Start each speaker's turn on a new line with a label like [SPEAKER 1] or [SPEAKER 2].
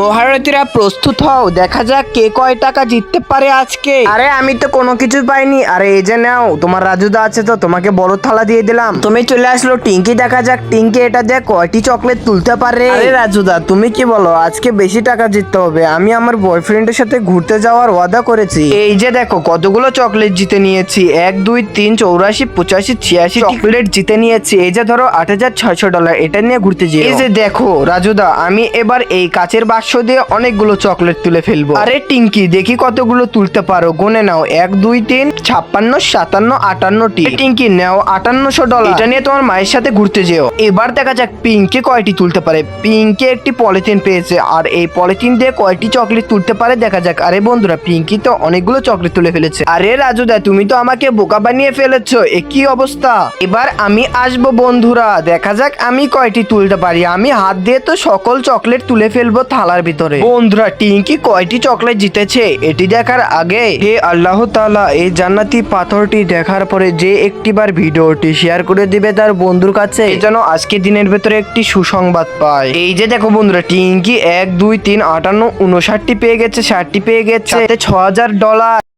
[SPEAKER 1] মহারথীরা প্রস্তুত হও দেখা যাক কে কয় টাকা জিততে পারে আজকে।
[SPEAKER 2] আরে আমি তো কোনো কিছু পাইনি। আরে এই যে নাও তোমার রাজুদা আছে তো তোমাকে বড় থালা দিয়ে দিলাম। তুমি চলে আসলো টিঙ্কি দেখা যাক টিঙ্কি এটা দিয়ে কয়টি চকলেট তুলতে পারে। আরে রাজুদা তুমি কি বলো আজকে বেশি টাকা জিততে হবে? আমি আমার বয়ফ্রেন্ডের সাথে ঘুরতে যাওয়ার ওয়াদা করেছি।
[SPEAKER 1] এই যে দেখো কতগুলো চকলেট জিতে নিয়েছি। এক দুই তিন চৌরাশি পঁচাশি ছিয়াশি চকলেট জিতে নিয়েছি। এই যে ধরো আট হাজার ছয়শো ডলার এটা নিয়ে ঘুরতে এই যে দেখো রাজুদা আমি এবার এই কাচের বাক্স দিয়ে অনেকগুলো চকলেট তুলে ফেলব। আরে টিঙ্কি, দেখি কতগুলো তুলতে পারো। গুনে নাও। এক, দুই, তিন, ছাপ্পান্ন, সাতান্ন আটান্নটি টিঙ্কি, নাও আটান্নশো ডলার। এটা নিয়ে তোমার মায়ের সাথে ঘুরতে যেও। এবার দেখা যাক পিঙ্কি কয়টি তুলতে পারে। পিঙ্কি একটি পলিথিন পেয়েছে, আর এই পলিথিন দিয়ে কয়টি চকলেট তুলতে পারে দেখা যাক। আরে বন্ধুরা, পিঙ্কি তো অনেকগুলো চকলেট তুলে ফেলেছে। আরে রাজুদা তুমি তো আমাকে বোকা বানিয়ে ফেলেছো। এ কি অবস্থা? এবার আমি আসব বন্ধুরা। দেখা যাক আমি কয়টি তুলতে পারি। আমি হাত দিয়ে তো সকল চকলেট তুলে ফেলব থালার ভিতরে। বন্ধুরা, টিঙ্কি কয়টি চকলেট জিতেছে? এটি দেখার আগে হে আল্লাহ তালা এই জান্নাতি পাথরটি দেখার পরে যে একটিবার ভিডিওটি শেয়ার করে দিবে তার বন্ধুর কাছে যেন আজকে দিনের ভেতরে একটি সুসংবাদ পায়। এই যে দেখো বন্ধুরা, টিঙ্কি এক, দুই, তিন, আটান্ন উনষাটটি পেয়ে গেছে, ষাটটি পেয়ে গেছে ছ হাজার ডলার।